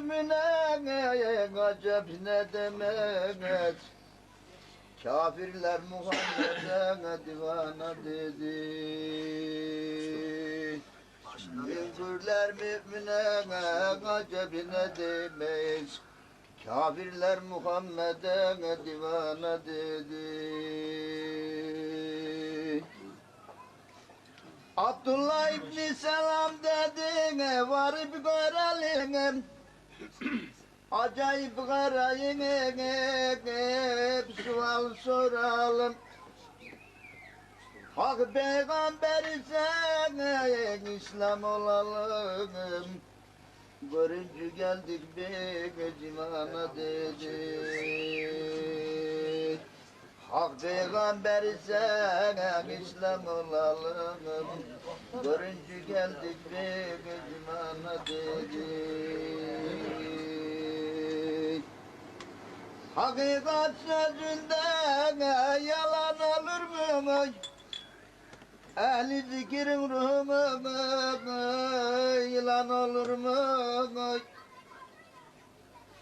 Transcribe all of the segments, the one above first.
mümine acep ne demek? Kafirler Muhammed'e divana dedi? Münkürler mümine acep ne demek? Kafirler Muhammed'e divana dedi? Abdullah İbni Selam dedi varıp görelim Acayip karayın hep sual soralım. Hak peygamberi sen İslam olalım. Görüncü geldik bir civana dedi Hak peygamberi sen İslam olalım. Görüncü geldik bir civana dedi Hakikat sözünde yalan olur mu? Ehli zikirin ruhumu yılan olur mu?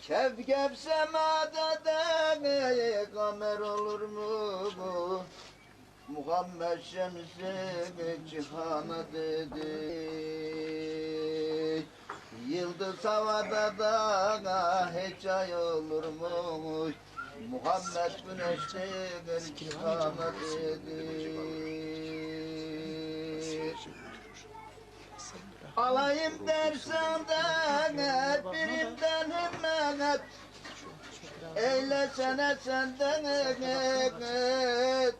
Kef kef semada de kamer olur mu? Muhammed Şemsi cihana dedi Yıldız havada da hiç ay olur mu? Muhammed güneştir cihana dedi Alayım dersen de birinden himmet Eylesene senden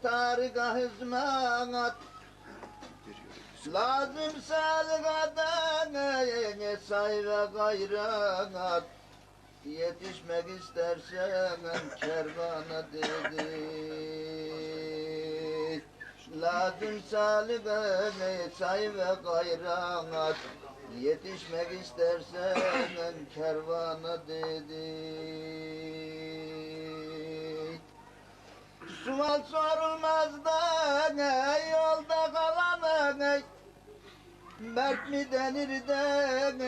tarika hizmet. Lazım salgadan say ve gayrat Yetişmek istersen kervana dedi. Lazım salgadan say ve gayrat Yetişmek istersen kervana dedi. Sual sorulmaz da ne yolda Mert mi denir de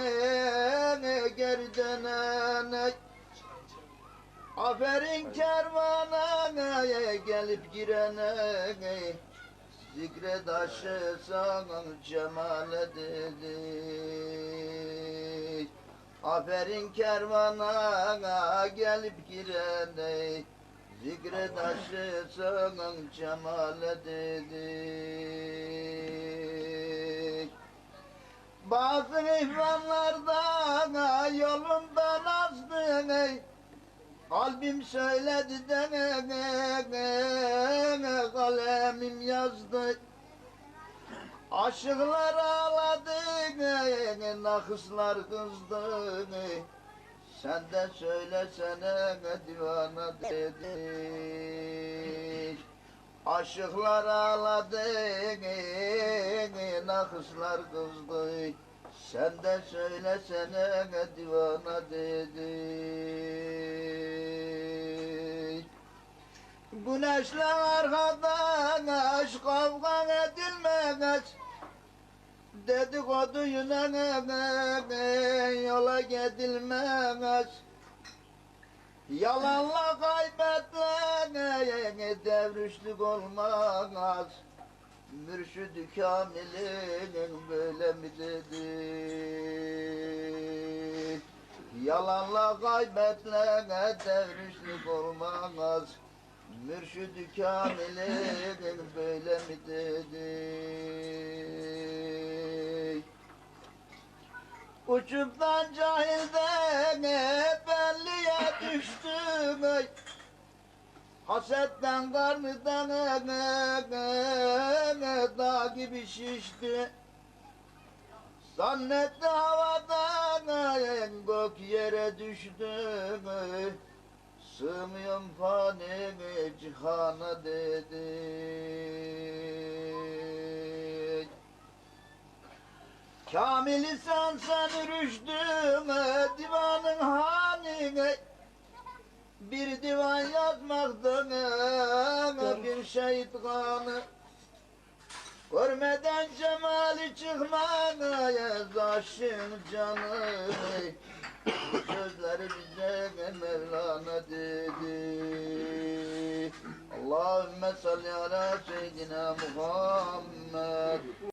ne geri dönene Aferin kervana gelip girene ne? Zikre taşı sana cemale dedi Aferin kervana gelip girene Zikre taşı sana cemale dedi Bazı ihvanlarda yolundan azdın ey. Kalbim söyledi de kalemim yazdı. Aşıklar ağladı nakıslar kızdı Sen de söylesene divana dedi. Aşıklar ağladı nakıslar kızdı. Sen de söylesene divana dedi Güneşle arkadan aşk kavga edilmez Dedikodu yüzüne yola gidilmez Yalanla kaybetmek devrüşlük olmaz Mürşid-i Kamil'in böyle mi dedi? Yalanla kaybetmeye devrişlik olmaz. Mürşid-i Kamil'in böyle mi dedi? Uçuptan cahilden belliye düştüm ey. Hasetten karnıdan dağ gibi şişti. Zannetti havadan gök yere düştü Sığmıyorum fanimi cihana dedi. Kamil sen sen rüştüme divanın hanine bir divan yazmaktan bir şehit kanı Görmeden cemali çıkmaya zaşın canı bize Mevlana dedi. Allahümme salli ala seyyidina Muhammed